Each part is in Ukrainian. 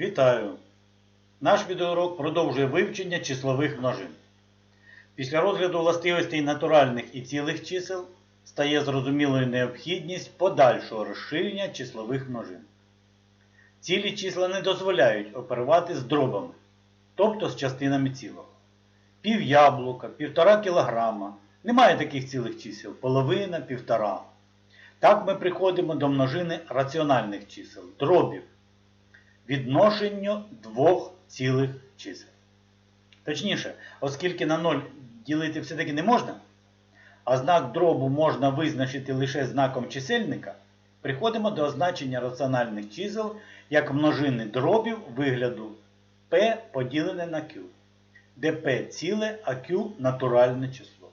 Вітаю! Наш відеоурок продовжує вивчення числових множин. Після розгляду властивостей натуральних і цілих чисел стає зрозумілою необхідність подальшого розширення числових множин. Цілі числа не дозволяють оперувати з дробами, тобто з частинами цілого. Пів яблука, півтора кілограма. Немає таких цілих чисел, половина, півтора. Так ми приходимо до множини раціональних чисел, дробів відношенню двох цілих чисел. Точніше, оскільки на 0 ділити все-таки не можна, а знак дробу можна визначити лише знаком чисельника, приходимо до означення раціональних чисел як множини дробів вигляду p поділене на q, де p ціле, а q натуральне число.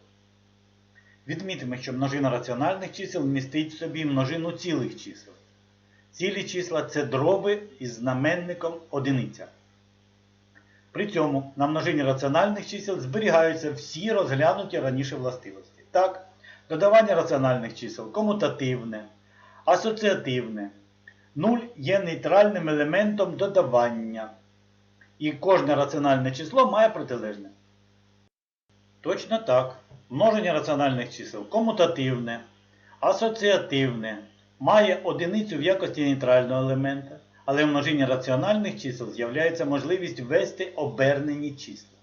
Відмітимо, що множина раціональних чисел містить в собі множину цілих чисел. Цілі числа це дроби із знаменником одиниця. При цьому на множині раціональних чисел зберігаються всі розглянуті раніше властивості. Так, додавання раціональних чисел комутативне, асоціативне. Нуль є нейтральним елементом додавання. І кожне раціональне число має протилежне. Точно так. Множення раціональних чисел комутативне, асоціативне, має одиницю в якості нейтрального елемента, але в множині раціональних чисел з'являється можливість ввести обернені числа.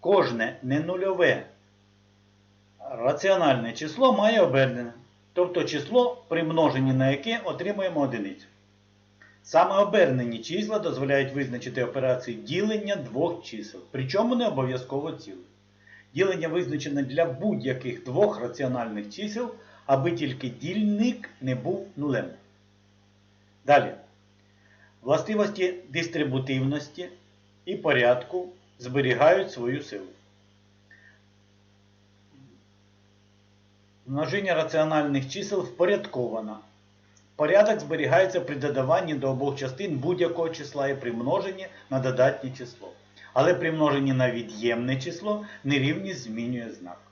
Кожне ненульове раціональне число має обернене, тобто число, при множенні на яке отримуємо одиницю. Саме обернені числа дозволяють визначити операцію ділення двох чисел, причому не обов'язково цілих. Ділення визначене для будь-яких двох раціональних чисел, аби тільки дільник не був нулем. Далі. Властивості дистрибутивності і порядку зберігають свою силу. Множення раціональних чисел впорядковано. Порядок зберігається при додаванні до обох частин будь-якого числа і при множенні на додатнє число. Але при множенні на від'ємне число нерівність змінює знак.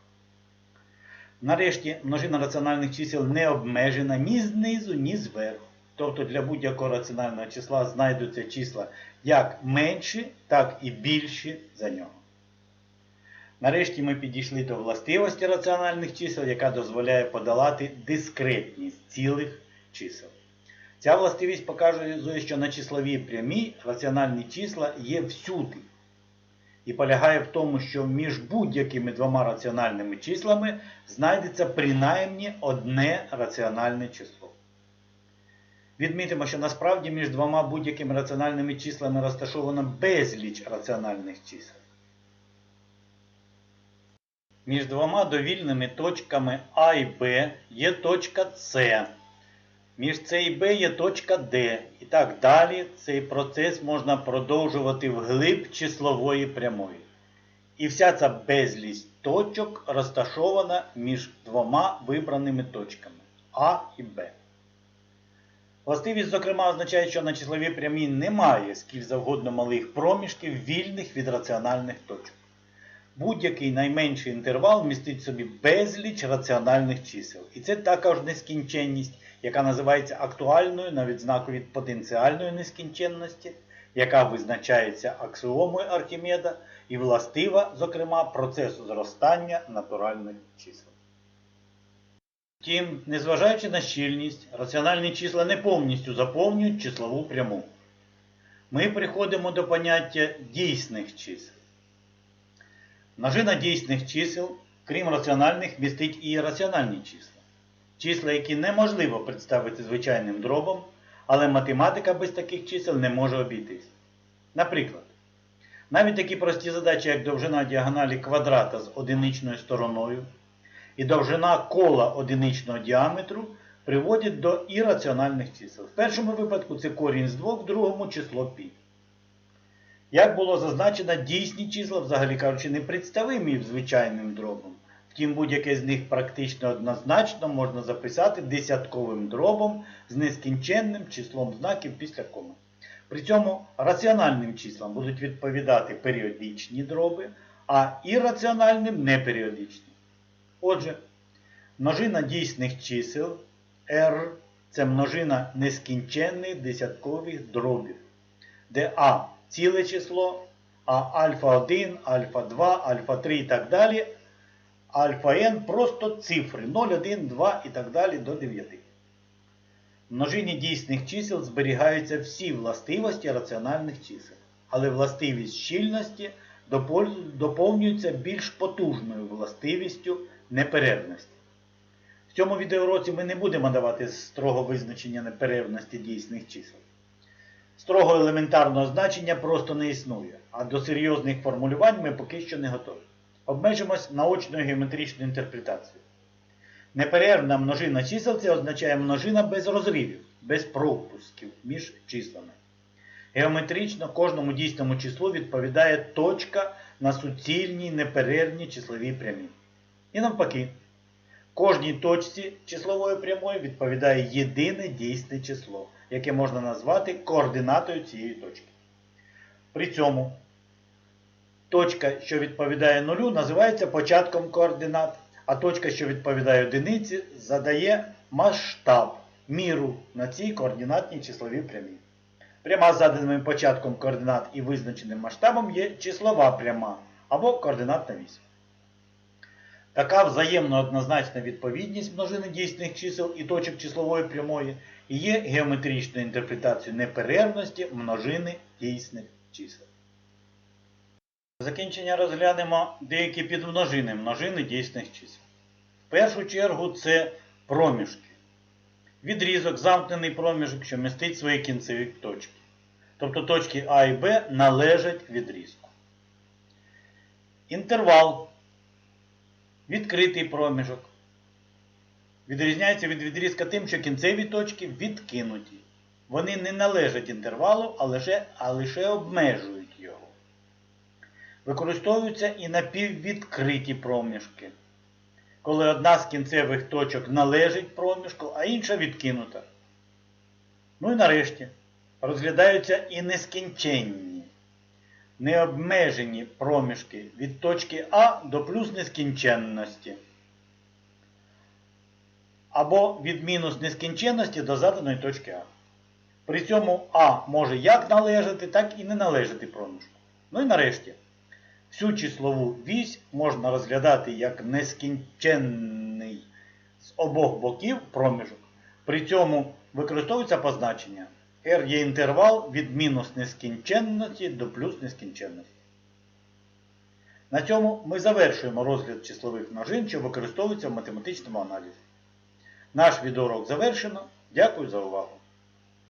Нарешті, множина раціональних чисел не обмежена ні знизу, ні зверху. Тобто для будь-якого раціонального числа знайдуться числа як менші, так і більші за нього. Нарешті ми підійшли до властивості раціональних чисел, яка дозволяє подолати дискретність цілих чисел. Ця властивість показує, що на числовій прямій раціональні числа є всюди. І полягає в тому, що між будь-якими двома раціональними числами знайдеться принаймні одне раціональне число. Відмітимо, що насправді між двома будь-якими раціональними числами розташовано безліч раціональних чисел. Між двома довільними точками А і Б є точка С. Між С і Б є точка Д. І так далі цей процес можна продовжувати вглиб числової прямої. І вся ця безліч точок розташована між двома вибраними точками А і Б. Властивість, зокрема, означає, що на числовій прямій немає скіль завгодно малих проміжків, вільних від раціональних точок. Будь-який найменший інтервал містить собі безліч раціональних чисел. І це також нескінченність, яка називається актуальною на відзнаку від потенціальної нескінченності, яка визначається аксіомою Архімеда і властива, зокрема, процесу зростання натуральних чисел. Втім, незважаючи на щільність, раціональні числа не повністю заповнюють числову пряму. Ми приходимо до поняття дійсних чисел. Множина дійсних чисел, крім раціональних, містить і раціональні числа. Числа, які неможливо представити звичайним дробом, але математика без таких чисел не може обійтись. Наприклад, навіть такі прості задачі, як довжина діагоналі квадрата з одиничною стороною і довжина кола одиничного діаметру приводять до ірраціональних чисел. В першому випадку це корінь з 2, в другому число π. Як було зазначено, дійсні числа, взагалі кажучи, не представимі звичайним дробом. Втім, будь-яке з них практично однозначно можна записати десятковим дробом з нескінченним числом знаків після коми. При цьому раціональним числам будуть відповідати періодичні дроби, а ірраціональним неперіодичні. Отже, множина дійсних чисел R це множина нескінченних десяткових дробів. де А ціле число, а альфа 1, альфа 2, альфа 3 і так далі. Альфа n просто цифри 0, 1, 2 і так далі до 9. В множині дійсних чисел зберігаються всі властивості раціональних чисел, але властивість щільності доповнюється більш потужною властивістю неперервності. В цьому відеоуроці ми не будемо давати строго визначення неперервності дійсних чисел. Строго елементарного значення просто не існує, а до серйозних формулювань ми поки що не готові. Обмежимось наочною геометричною інтерпретацією. Неперервна множина чисел це означає множина без розривів, без пропусків між числами. Геометрично кожному дійсному числу відповідає точка на суцільній неперервній числовій прямій. І навпаки, кожній точці числової прямої відповідає єдине дійсне число, яке можна назвати координатою цієї точки. При цьому точка, що відповідає нулю, називається початком координат, а точка, що відповідає одиниці, задає масштаб, міру на цій координатній числовій прямій. Пряма з заданим початком координат і визначеним масштабом є числова пряма або координатна вісь. Така взаємно однозначна відповідність множини дійсних чисел і точок числової прямої є геометричною інтерпретацією неперервності множини дійсних чисел. Закінчення розглянемо деякі підмножини множини дійсних чисел. В першу чергу це проміжки. Відрізок, замкнений проміжок, що містить свої кінцеві точки. Тобто точки А і Б належать відрізку. Інтервал. Відкритий проміжок. Відрізняється від відрізка тим, що кінцеві точки відкинуті. Вони не належать інтервалу, а лише, а лише обмежують. Використовуються і напіввідкриті проміжки, коли одна з кінцевих точок належить проміжку, а інша відкинута. Ну і нарешті розглядаються і нескінченні, необмежені проміжки від точки А до плюс нескінченності. Або від мінус нескінченності до заданої точки А. При цьому А може як належати, так і не належати проміжку. Ну і нарешті. Всю числову вісь можна розглядати як нескінченний з обох боків проміжок. При цьому використовується позначення. R є інтервал від мінус нескінченності до плюс нескінченності. На цьому ми завершуємо розгляд числових множин, що використовуються в математичному аналізі. Наш відеоурок завершено. Дякую за увагу!